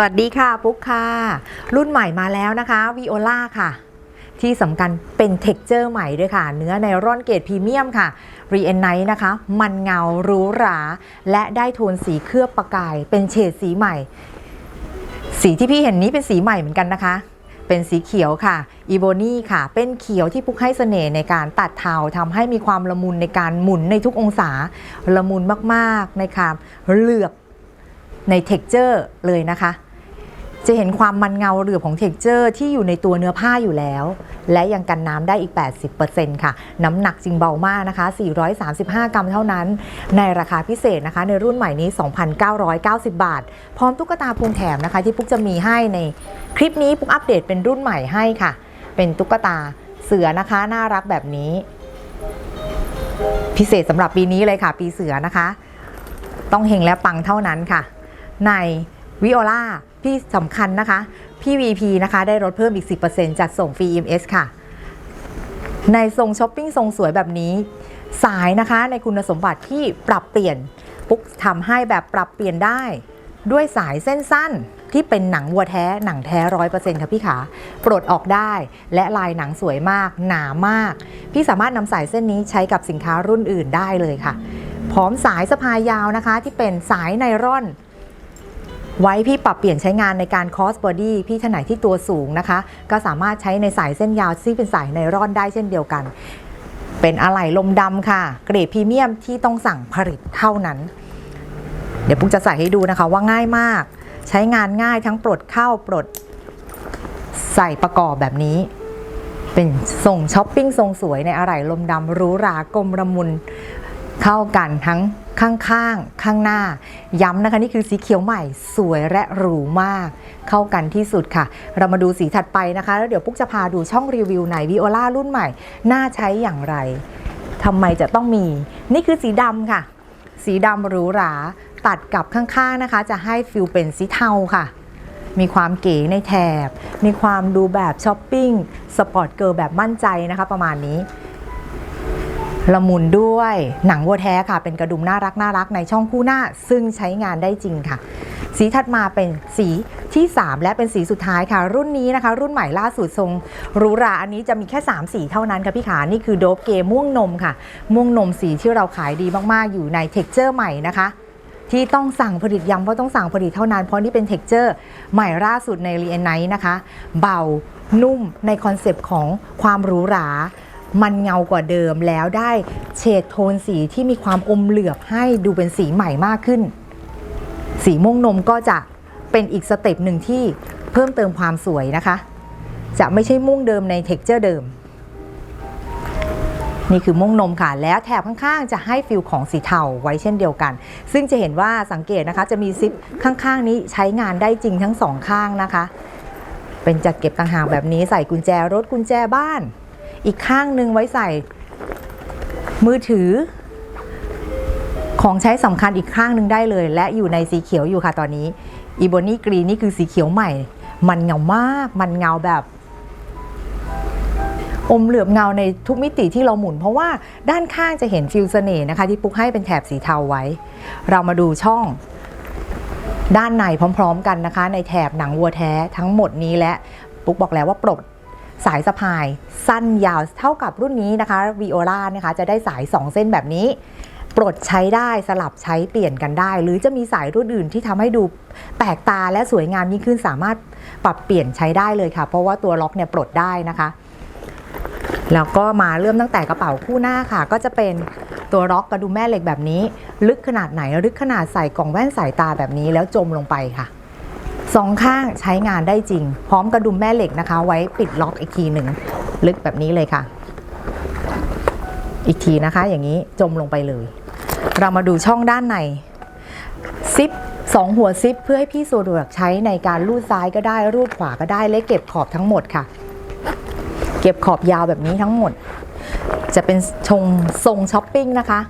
สวัสดีค่ะ ปุ๊กค่ะ รุ่นใหม่มาแล้วนะคะวิโอลาค่ะ ที่สำคัญเป็นเท็กเจอร์ใหม่ด้วยค่ะ เนื้อในร่อนเกรดพรีเมียมค่ะรีเอนไนนะคะ มันเงาหรูหรา และได้โทนสีเคลือบประกาย เป็นเฉดสีใหม่ สีที่พี่เห็นนี้เป็นสีใหม่เหมือนกันนะคะ เป็นสีเขียวค่ะอีโบนี่ค่ะ เป็นเขียวที่พุกให้เสน่ห์ในการตัดเทาทำให้มีความละมุนในการหมุนในทุกองศา ละมุนมากๆในการเหลือบในเท็กเจอร์เลยนะคะ จะเห็นความมันเงาเหลือบของเท็กเจอร์ที่อยู่ในตัวเนื้อผ้าอยู่แล้ว และยังกันน้ำได้อีก 80%ค่ะ น้ำหนักจริงเบามากนะคะ 435 กรัมเท่านั้น ในราคาพิเศษนะคะ ในรุ่นใหม่นี้ 2,990 บาท พร้อมตุ๊กตาพวงแถมนะคะ ที่ปุ๊กจะมีให้ในคลิปนี้ปุ๊กอัปเดตเป็นรุ่นใหม่ให้ค่ะ เป็นตุ๊กตาเสือนะคะน่ารักแบบนี้ พิเศษสำหรับปีนี้เลยค่ะ ปีเสือนะคะ ต้องเฮงและปังเท่านั้นค่ะ ใน วิโอลาพี่สำคัญนะคะ พี่ VP นะคะ ได้ลดเพิ่มอีก 10%จัดส่งฟรี EMS ค่ะ ในทรงช้อปปิ้งทรงสวยแบบนี้ สายนะคะในคุณสมบัติที่ปรับเปลี่ยนปุ๊กทำให้แบบปรับเปลี่ยนได้ ด้วยสายเส้นสั้นที่เป็นหนังวัวแท้หนังแท้ร้อยเปอร์เซ็นต์ค่ะพี่ขาปลดออกได้และลายหนังสวยมาก หนามาก พี่สามารถนำสายเส้นนี้ใช้กับสินค้ารุ่นอื่นได้เลยค่ะ พร้อมสายสะพายยาวนะคะ ที่เป็นสายไนร่อน ไว้พี่ปรับเปลี่ยนใช้งานในการคอสบอดี้พี่ท่านไหนที่ตัวสูงนะคะ ก็สามารถใช้ในสายเส้นยาวที่เป็นสายไนร่อนได้เช่นเดียวกัน เป็นอะไหล่ลมดำค่ะ เกรดพรีเมียมที่ต้องสั่งผลิตเท่านั้น เดี๋ยวปุ๊กจะใส่ให้ดูนะคะว่าง่ายมาก ใช้งานง่ายทั้งปลดเข้าปลดใส่ประกอบแบบนี้ เป็นทรงช้อปปิ้งทรงสวยในอะไหล่ลมดำหรูหรากลมระมุน เข้ากันทั้งข้างๆข้างหน้า ย้ำนะคะนี่คือสีเขียวใหม่สวยและหรูมาก เข้ากันที่สุดค่ะ เรามาดูสีถัดไปนะคะ แล้วเดี๋ยวปุ๊กจะพาดูช่องรีวิวในวิโอลารุ่นใหม่ น่าใช้อย่างไรทำไมจะต้องมี นี่คือสีดำค่ะ สีดำหรูหราตัดกับข้างๆนะคะ จะให้ฟิลเป็นสีเทาค่ะ มีความเก๋ในแถบ มีความดูแบบช้อปปิ้งสปอร์ตเกิร์ลแบบมั่นใจนะคะประมาณนี้ ละมุนด้วยหนังวัวแท้ค่ะ เป็นกระดุมน่ารักน่ารักในช่องคู่หน้า ซึ่งใช้งานได้จริงค่ะ สีถัดมาเป็นสีที่ 3 และเป็นสีสุดท้ายค่ะ รุ่นนี้นะคะ รุ่นใหม่ล่าสุดทรงหรูหราอันนี้จะมีแค่ 3 สีเท่านั้นค่ะพี่ขานี่คือโดบเกม่วงนมค่ะ ม่วงนมสีที่เราขายดีมากๆ อยู่ในเท็กเจอร์ใหม่นะคะ ที่ต้องสั่งผลิตย้ำว่าต้องสั่งผลิตเท่านั้นเพราะนี่เป็นเท็กเจอร์ใหม่ล่าสุดใน r e n i t e นะคะ เบานุ่มในคอนเซปต์ของความหรูหรา มันเงากว่าเดิมแล้วได้เฉดโทนสีที่มีความอมเหลือบให้ดูเป็นสีใหม่มากขึ้น สีม่วงนมก็จะเป็นอีกสเต็ปหนึ่งที่เพิ่มเติมความสวยนะคะ จะไม่ใช่ม่วงเดิมในเท็กเจอร์เดิม นี่คือม่วงนมค่ะ แล้วแถบข้างๆ จะให้ฟิลของสีเทาไว้เช่นเดียวกัน ซึ่งจะเห็นว่าสังเกตนะคะ จะมีซิปข้างๆ นี้ใช้งานได้จริงทั้งสองข้างนะคะ เป็นจัดเก็บต่างหากแบบนี้ใส่กุญแจรถกุญแจบ้าน อีกข้างหนึ่งไว้ใส่ มือถือ ของใช้สำคัญอีกข้างหนึ่งได้เลย และอยู่ในสีเขียวอยู่ค่ะตอนนี้อีโบนี่กรีนนี่คือสีเขียวใหม่ มันเงามาก มันเงาแบบ อมเหลือบเงาในทุกมิติที่เราหมุน เพราะว่าด้านข้างจะเห็นฟิลเสน่ห์นะคะ ที่ปุ๊กให้เป็นแถบสีเทาไว้ เรามาดูช่องด้านในพร้อม ๆ กันนะคะ ในแถบหนังวัวแท้ทั้งหมดนี้และปุ๊กบอกแล้วว่าปลด สายสะพายสั้นยาวเท่ากับรุ่นนี้นะคะวีโอลานะคะจะได้สาย 2 เส้นแบบนี้ปลดใช้ได้สลับใช้เปลี่ยนกันได้ หรือจะมีสายรุ่นอื่นที่ทำให้ดูแปลกตาและสวยงามยิ่งขึ้นสามารถปรับเปลี่ยนใช้ได้เลยค่ะ เพราะว่าตัวล็อกเนี่ยปลดได้นะคะ แล้วก็มาเริ่มตั้งแต่กระเป๋าคู่หน้าค่ะ ก็จะเป็นตัวล็อกกระดุมแม่เหล็กแบบนี้ ลึกขนาดไหนลึกขนาดใส่กล่องแว่นสายตาแบบนี้แล้วจมลงไปค่ะ สองข้างใช้งานได้จริง พร้อมกระดุมแม่เหล็กนะคะ ไว้ปิดล็อกอีกทีหนึ่งลึกแบบนี้เลยค่ะ อีกทีนะคะ อย่างนี้จมลงไปเลย เรามาดูช่องด้านในซิปสองหัวซิปเพื่อให้พี่สะดวกใช้ในการรูดซ้ายก็ได้รูดขวาก็ได้และเก็บขอบทั้งหมดค่ะ เก็บขอบยาวแบบนี้ทั้งหมด จะเป็นชงทรงช้อปปิ้งนะคะ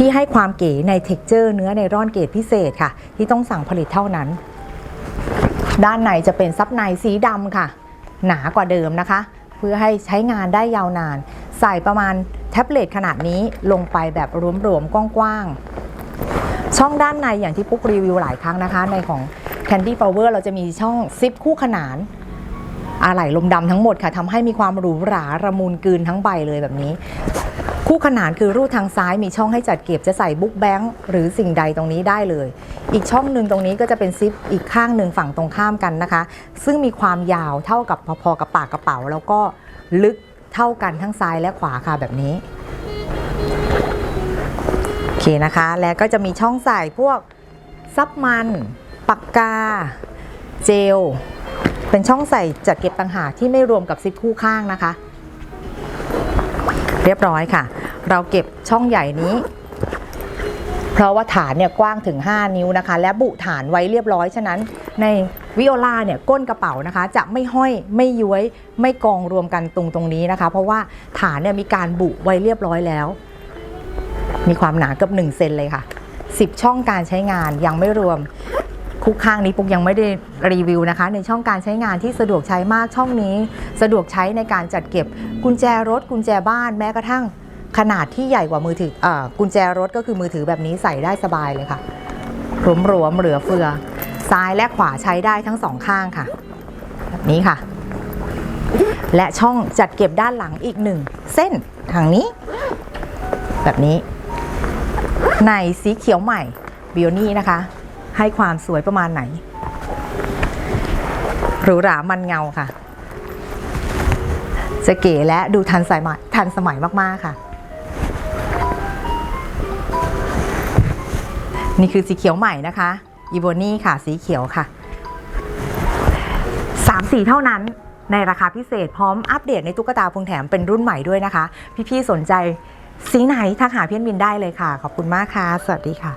ที่ให้ความเก๋ในเท็กเจอร์เนื้อในร่อนเกรดพิเศษค่ะ ที่ต้องสั่งผลิตเท่านั้น ด้านในจะเป็นซับในสีดำค่ะ หนากว่าเดิมนะคะ เพื่อให้ใช้งานได้ยาวนาน ใส่ประมาณแท็บเล็ตขนาดนี้ลงไปแบบรวมๆกว้างๆช่องด้านในอย่างที่ปุ๊กรีวิวหลายครั้งนะคะ ในของ Candy Flower เราจะมีช่องซิปคู่ขนานอะไหล่ลมดำทั้งหมดค่ะทำให้มีความหรูหราระมุนกลืนทั้งใบเลยแบบนี้ คู่ขนานคือรูดทางซ้ายมีช่องให้จัดเก็บจะใส่บุ๊กแบงค์หรือสิ่งใดตรงนี้ได้เลย อีกช่องหนึ่งตรงนี้ก็จะเป็นซิปอีกข้างหนึ่งฝั่งตรงข้ามกันนะคะ ซึ่งมีความยาวเท่ากับพอๆกับปากกระเป๋า แล้วก็ลึกเท่ากันทั้งซ้ายและขวาค่ะแบบนี้โอเคนะคะ แล้วก็จะมีช่องใส่พวกซับมันปากกา เจล เป็นช่องใส่จัดเก็บต่างหากที่ไม่รวมกับซิปคู่ข้างนะคะ เรียบร้อยค่ะ เราเก็บช่องใหญ่นี้ เพราะว่าฐานเนี่ยกว้างถึง 5 นิ้วนะคะ และบุฐานไว้เรียบร้อย ฉะนั้นในวิโอลาเนี่ยก้นกระเป๋านะคะ จะไม่ห้อยไม่ย้วยไม่กองรวมกันตรงตรงนี้นะคะ เพราะว่าฐานเนี่ยมีการบุไว้เรียบร้อยแล้ว มีความหนาเกือบ1เซนเลยค่ะ 10 ช่องการใช้งานยังไม่รวม คุกข้างนี้ปุ๊กยังไม่ได้รีวิวนะคะ ในช่องการใช้งานที่สะดวกใช้มากช่องนี้ สะดวกใช้ในการจัดเก็บกุญแจรถกุญแจบ้านแม้กระทั่งขนาดที่ใหญ่กว่ามือถืออกุญแจรถก็คือมือถือแบบนี้ใส่ได้สบายเลยค่ะหลวมๆเหลือเฟือ ซ้ายและขวาใช้ได้ทั้งสองข้างค่ะ แบบนี้ค่ะ และช่องจัดเก็บด้านหลังอีกหนึ่งเส้นทางนี้ แบบนี้ ในสีเขียวใหม่บิวนี่นะคะ ให้ความสวยประมาณไหนหรูหรามันเงาค่ะ จะเก๋และดูทันสมัยทันสมัยมาก ๆ ค่ะ นี่คือสีเขียวใหม่นะคะอีโบนี่ค่ะ สีเขียวค่ะ3สีเท่านั้นในราคาพิเศษพร้อมอัปเดตในตุ๊กตาพวงแถมเป็นรุ่นใหม่ด้วยนะคะ พี่ ๆ สนใจสีไหนทักหาเพี่เอ็นบินได้เลยค่ะ ขอบคุณมากค่ะ สวัสดีค่ะ